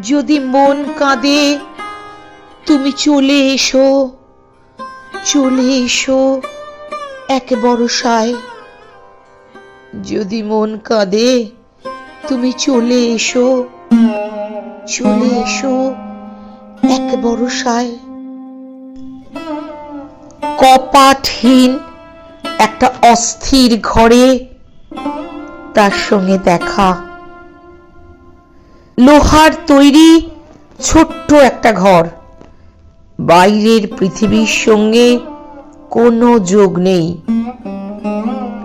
যদি মন কাঁদে, তুমি চলে এসো চলে এসো এক বরসায়। যদি মন কাঁদে, তুমি চলে এসো চলে এসো এক বরসায়। কপাটহীন একটা অস্থির ঘরে তার সঙ্গে দেখা। লোহার তৈরি ছোট্ট একটা ঘর। বাইরের পৃথিবীর সঙ্গে কোনো যোগ নেই।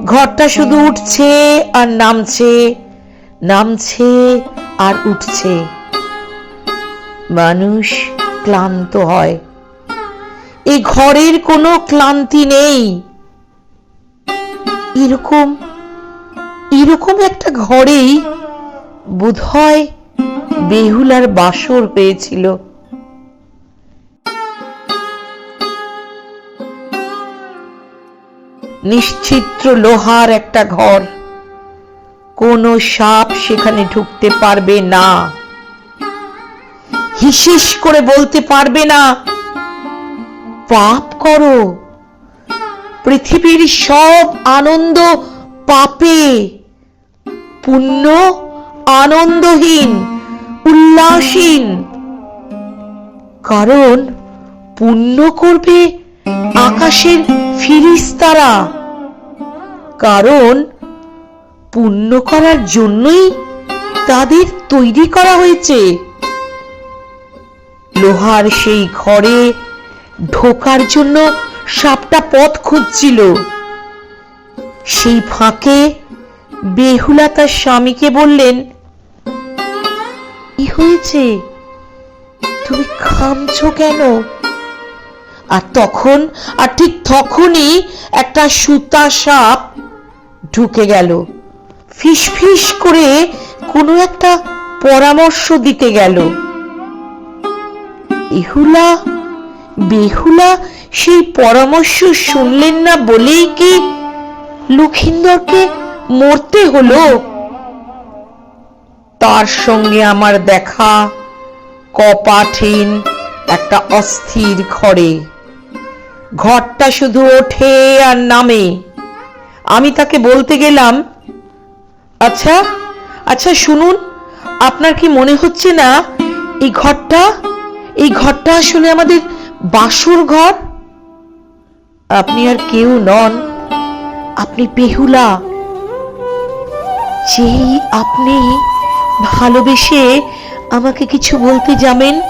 ঘরটা শুধু উঠছে আর নামছে নামছে আর উঠছে। মানুষ ক্লান্ত হয়। এই ঘরের কোনো ক্লান্তি নেই। এরকম এরকম একটা ঘরেই বোধহয় বেহুলার বাসর পেয়েছিল। নিশ্চিত্র লোহার একটা ঘর। কোনো সাপ সেখানে ঢুকতে পারবে না। হিসিস করে বলতে পারবে না, পাপ করো। পৃথিবীর সব আনন্দ পাপে, পুণ্য আনন্দহীন। উল্লাসহীন। কারণ পুণ্য করবে আকাশের ফিরিস্তারা। কারণ পুণ্য করার জন্যই তাদের তৈরি করা হয়েছে। লোহার সেই ঘরে ঢোকার জন্য সাপটা পথ খুঁজছিল। সেই ফাঁকে বেহুলা তার স্বামীকে বললেন কি হয়েছে? তুমি খামছো কেন? আর তখন, আর ঠিক তখনই একটা সুতা সাপ ঢুকে গেল। ফিস করে কোনো একটা পরামর্শ দিতে গেল। ইহুলা বেহুলা সেই পরামর্শ শুনলেন না বলেই কি লক্ষিন্দরকে মরতে হলো? তার সঙ্গে আমার দেখা কপাঠিন একটা অস্থির ঘরে। ঘরটা শুধু ওঠে আর নামে। আমি তাকে বলতে গেলাম আচ্ছা আচ্ছা শুনুন, আপনার কি মনে হচ্ছে না, এই ঘরটা এই ঘরটা আসলে আমাদের বাসুর ঘর? আপনি আর কেউ নন, আপনি বেহুলা। যেই আপনি ভালোবেসে আমাকে কিছু বলতে যাবেন?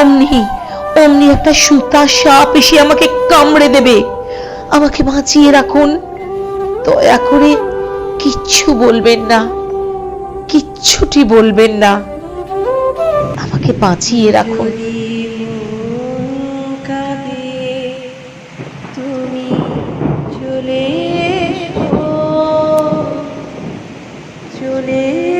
অমনি অমনি একটা সুতা সাপ এসে আমাকে কামড়ে দেবে। আমাকে বাঁচিয়ে রাখুন। দয়া করে কিচ্ছু বলবেন না। কিচ্ছুটি বলবেন না। আমাকে বাঁচিয়ে রাখুন। চলে